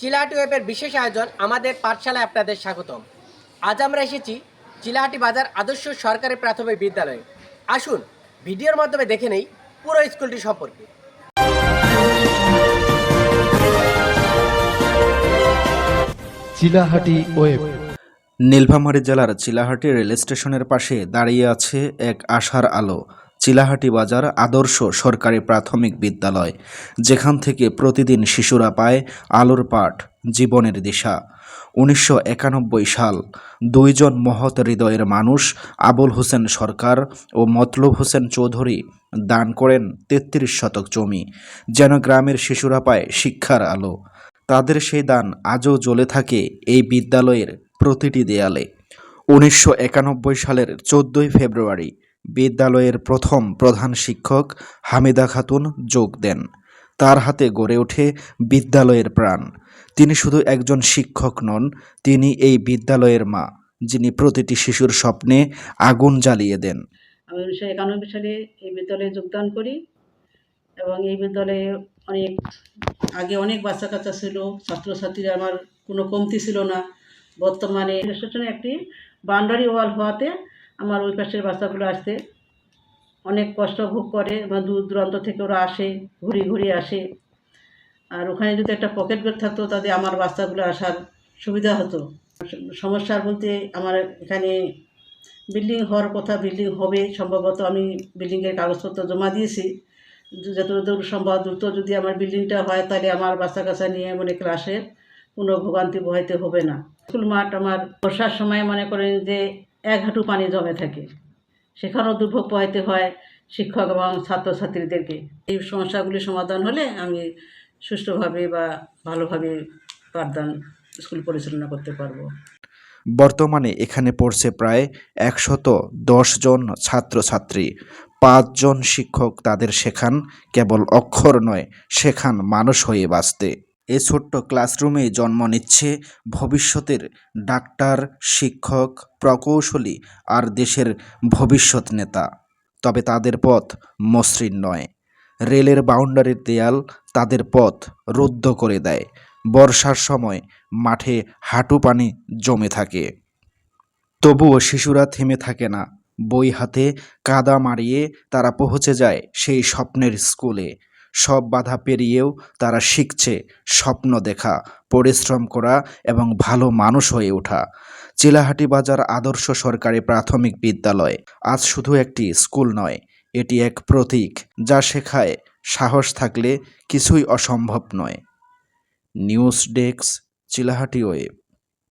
চিলাহাটি ওয়েবের বিশেষ আয়োজন আমাদের পাঠশালায় আপনাদের স্বাগতম। আজ আমরা এসেছি চিলাহাটি বাজার আদর্শ সরকারি প্রাথমিক বিদ্যালয়ে। আসুন ভিডিওর মাধ্যমে দেখে নেই পুরো স্কুলটি সম্পর্কে। চিলাহাটি ওয়েব। নীলফামারী জেলার চিলাহাটি রেল স্টেশনের পাশে দাঁড়িয়ে আছে এক আশার আলো। চিলাহাটি বাজার আদর্শ সরকারি প্রাথমিক বিদ্যালয়, যেখান থেকে প্রতিদিন শিশুরা পায় আলোর পাঠ, জীবনের দিশা। উনিশশো একানব্বই সাল, দুইজন মহৎ হৃদয়ের মানুষ আবুল হোসেন সরকার ও মতলব হোসেন চৌধুরী দান করেন তেত্রিশ শতক জমি, যেন গ্রামের শিশুরা পায় শিক্ষার আলো। তাদের সেই দান আজও জ্বলে থাকে এই বিদ্যালয়ের প্রতিটি দেয়ালে। উনিশশো একানব্বই সালের চোদ্দোই ফেব্রুয়ারি বিদ্যালয়ের প্রথম প্রধান শিক্ষক হামিদা খাতুন যোগ দেন। তার হাতে গড়ে ওঠে বিদ্যালয়ের প্রাণ। তিনি শুধু একজন শিক্ষক নন, তিনি এই বিদ্যালয়ের মা, যিনি প্রতিটি শিশুর স্বপ্নে আগুন জ্বালিয়ে দেন। আমি উনিশশো একানব্বই সালে এই বিদ্যালয়ে যোগদান করি এবং এই বিদ্যালয়ে অনেক, আগে অনেক বাচ্চা কাচ্চা ছিল, ছাত্রছাত্রীরা আমার কোনো কমতি ছিল না। বর্তমানে একটি বাউন্ডারি ওয়াল হওয়াতে আমার ওই পাশের বাচ্চাগুলো আসতে অনেক কষ্ট ভোগ করে, বা দূর দূরান্ত থেকে ওরা আসে, ঘুরি ঘুরি আসে। আর ওখানে যদি একটা পকেট ব্যাগ থাকতো, তাতে আমার বাচ্চাগুলো আসার সুবিধা হতো। সমস্যা বলতে আমার এখানে বিল্ডিং হওয়ার কথা বিল্ডিং হবে, সম্ভবত আমি বিল্ডিংয়ের কাগজপত্র জমা দিয়েছি। যত দূর সম্ভব দ্রুত যদি আমার বিল্ডিংটা হয়, তাহলে আমার বাচ্চা কাচ্চা নিয়ে মানে ক্লাসের কোনো ভোগান্তি পোহাইতে হবে না। স্কুল মাঠ আমার বর্ষার সময় মনে করেন যে এক হাঁটু পানি জমে থাকে। সেখানেও দুর্ভোগ পোহাইতে হয় শিক্ষক এবং ছাত্রছাত্রীদেরকে। এই সমস্যাগুলি সমাধান হলে আমি সুষ্ঠুভাবে বা ভালোভাবে পাঠদান স্কুল পরিচালনা করতে পারব। বর্তমানে এখানে পড়ছে প্রায় একশত জন ছাত্রছাত্রী। পাঁচজন শিক্ষক তাদের শেখান, কেবল অক্ষর নয়, শেখান মানুষ হয়ে বাঁচতে। এ ছোট্ট ক্লাসরুমে জন্ম নিচ্ছে ভবিষ্যতের ডাক্তার, শিক্ষক, প্রকৌশলী আর দেশের ভবিষ্যৎ নেতা। তবে তাদের পথ মসৃণ নয়। রেলের বাউন্ডারির দেয়াল তাদের পথ রুদ্ধ করে দেয়। বর্ষার সময় মাঠে হাঁটু পানি জমে থাকে। তবুও শিশুরা থেমে থাকে না। বই হাতে কাদা মারিয়ে তারা পৌঁছে যায় সেই স্বপ্নের স্কুলে। সব বাধা পেরিয়েও তারা শিখছে স্বপ্ন দেখা, পরিশ্রম করা এবং ভালো মানুষ হয়ে ওঠা। চিলাহাটি বাজার আদর্শ সরকারি প্রাথমিক বিদ্যালয়। আজ শুধু একটি স্কুল নয়, এটি এক প্রতীক যা শেখায় সাহস থাকলে কিছুই অসম্ভব নয়। News desk, Chilahati web.